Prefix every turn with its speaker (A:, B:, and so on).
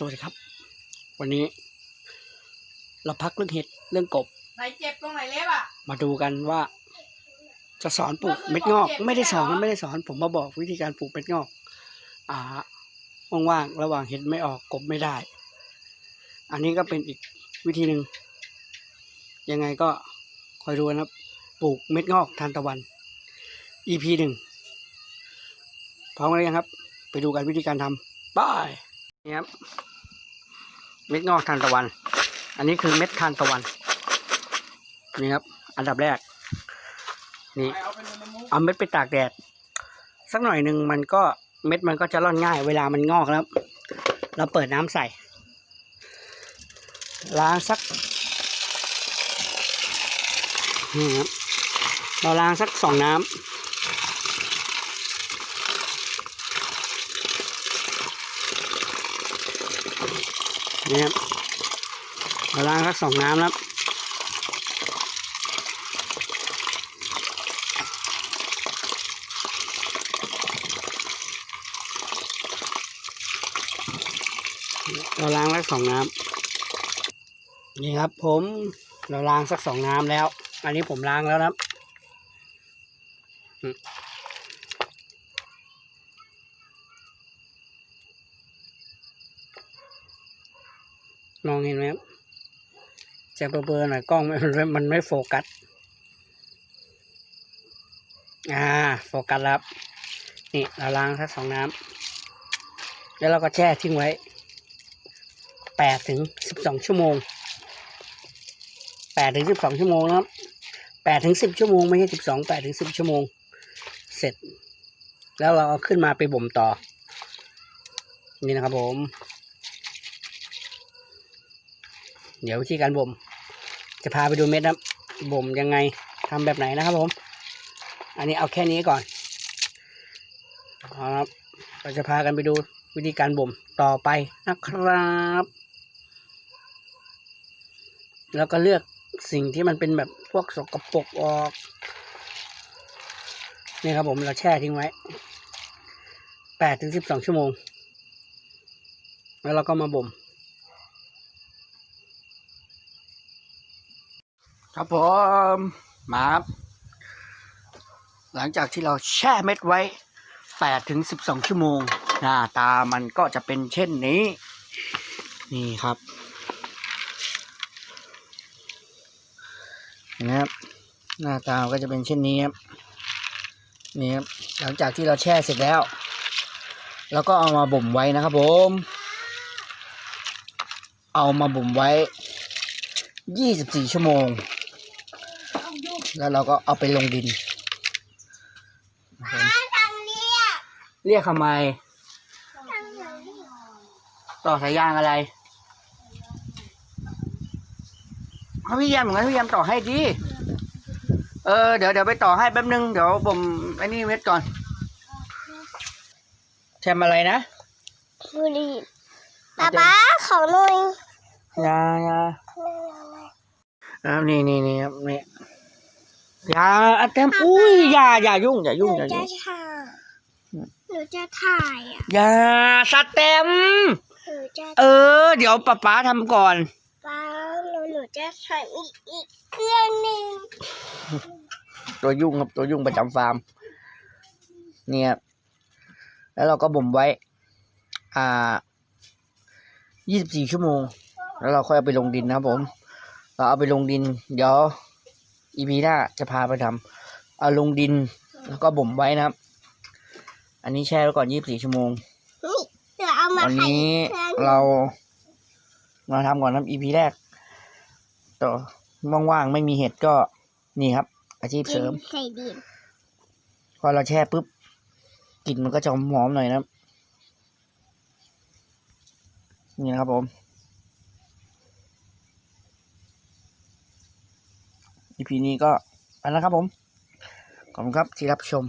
A: สวัสดีครับ วันนี้ เราพักเรื่องเห็ดเรื่องกบ
B: ไหนเจ็บตรงไหนเล็บอะ
A: มาดูกันว่า จะสอนปลูกเม็ดงอก ไม่ได้สอนไม่ได้สอน ผมมาบอกวิธีการปลูกเม็ดงอก อ่าว่างๆระหว่างเห็ดไม่ออกกบไม่ได้ อันนี้ก็เป็นอีกวิธีหนึ่งยังไงก็คอยดูนะครับปลูกเม็ดงอกทานตะวัน EP หนึ่งพร้อมกันหรือยังครับ ไปดูกันวิธีการทำบาย นี่ครับเม็ดงอกทานตะวัน อันนี้คือเม็ดทานตะวัน นี่ครับ อันดับแรก นี่
B: เอา
A: เอาเม็ดไปตากแดด สักหน่อยหนึ่งมันก็เม็ดมันก็จะร่อนง่าย เวลามันงอกแล้ว เราเปิดน้ำใส่ ล้างสักนี่ครับเราล้างสักสองน้ำ นี่ครับเราล้างสักสองน้ำแล้วเราล้างสักสองน้ำนี่ครับ ผมเราล้างสักสองน้ำแล้ว อันนี้ผมล้างแล้วครับ มองเห็นไหมครับจะเบลอๆหน่อยกล้องมันไม่มันไม่โฟกัส อ่า โฟกัสแล้วนี่เราล้างสักสองน้ำแล้วเราก็แช่ทิ้งไว้แปดถึงสิบสองชั่วโมงแปดถึงสิบสองชั่วโมงนะครับแปดถึงสิบชั่วโมงไม่ใช่สิบสองแปดถึงสิบชั่วโมง เสร็จ แล้วเราเอาขึ้นมาไปบ่มต่อ นี่นะครับผม เดี๋ยววิธีการบ่ม จะพาไปดูเม็ดนะบ่มยังไงทำแบบไหนนะครับผม อันนี้เอาแค่นี้ก่อนเอาครับเราจะพากันไปดูวิธีการบ่มต่อไปนะครับ แล้วก็เลือกสิ่งที่มันเป็นแบบพวกสกปรกออก นี่ครับผมเราแช่ทิ้งไว้แปดถึงสิบสองชั่วโมง แล้วเราก็มาบ่ม ครับผมมาครับหลังจากที่เราแช่เม็ดไว้แปดถึงสิบสองชั่วโมง หน้าตามันก็จะเป็นเช่นนี้ นี่ครับนะครับหน้าตาก็จะเป็นเช่นนี้ครับนี่ครับหลังจากที่เราแช่เสร็จแล้ว แล้วก็เอามาบ่มไว้นะครับผม เอามาบ่มไว้ยี่สิบสี่ชั่วโมง แล้วเราก็เอาไปลงดินนะครับผมเรียกทำไม ต่อสายยางอะไรเอาพี่แยมเหมือนกันพี่แยมต่อให้ดี เออเดี๋ยวเดี๋ยวไปต่อให้แป๊บนึง เดี๋ยวผมไอ้นี่เม็ดก่อนแทมอะไรนะ
C: บุหรี่ป๊าป๊าขอหน่อย
A: ยายาครับนี่นี่นี่ครับนี่ยาอะเต็มอุ้ยอย่าอย่ายุ่งอย่า
C: ห
A: ยุ่ง
C: นู
A: อย่า
C: จะ
A: ยุ่ง
C: ถ่ายหนูจะถ่ายอะ
A: อย่าสเต็ม
C: หนูจะ
A: เออ เดี๋ยวป๊าป๊าทำก่อน
C: ป๊าหนูหนูจะถ่ายอีกอีกเครื่องหนึ่ง
A: ตัวยุ่งครับตัวยุ่งประจำฟาร์ม เนี่ยแล้วเราก็บ่มไว้ อ่ายี่สิบสี่ชั่วโมง แล้วเราค่อยเอาไปลงดินนะครับผม เราเอาไปลงดิน เดี๋ยว อีพีหน้าจะพาไปทำเอาลงดิน แล้วก็บ่มไว้นะครับ อันนี้แช่ไว้ก่อนยี่สิบสี่ชั่วโมง
C: นี่เดี๋ยวเอามา
A: วัน
C: ถ่าย
A: นี้
C: อีกเครื่องหนึ่ง
A: เรา มาทำก่อนครับ EP แรก ต่อว่างๆไม่มีเห็ดก็นี่ครับ อาชีพเสริม
C: ใส่ดิน
A: พอเราแช่ปุ๊บกลิ่นมันก็จะหอมๆหน่อยนะครับนี่นะครับผม EP นี้ก็ไปแล้วครับผม ขอบคุณครับที่รับชม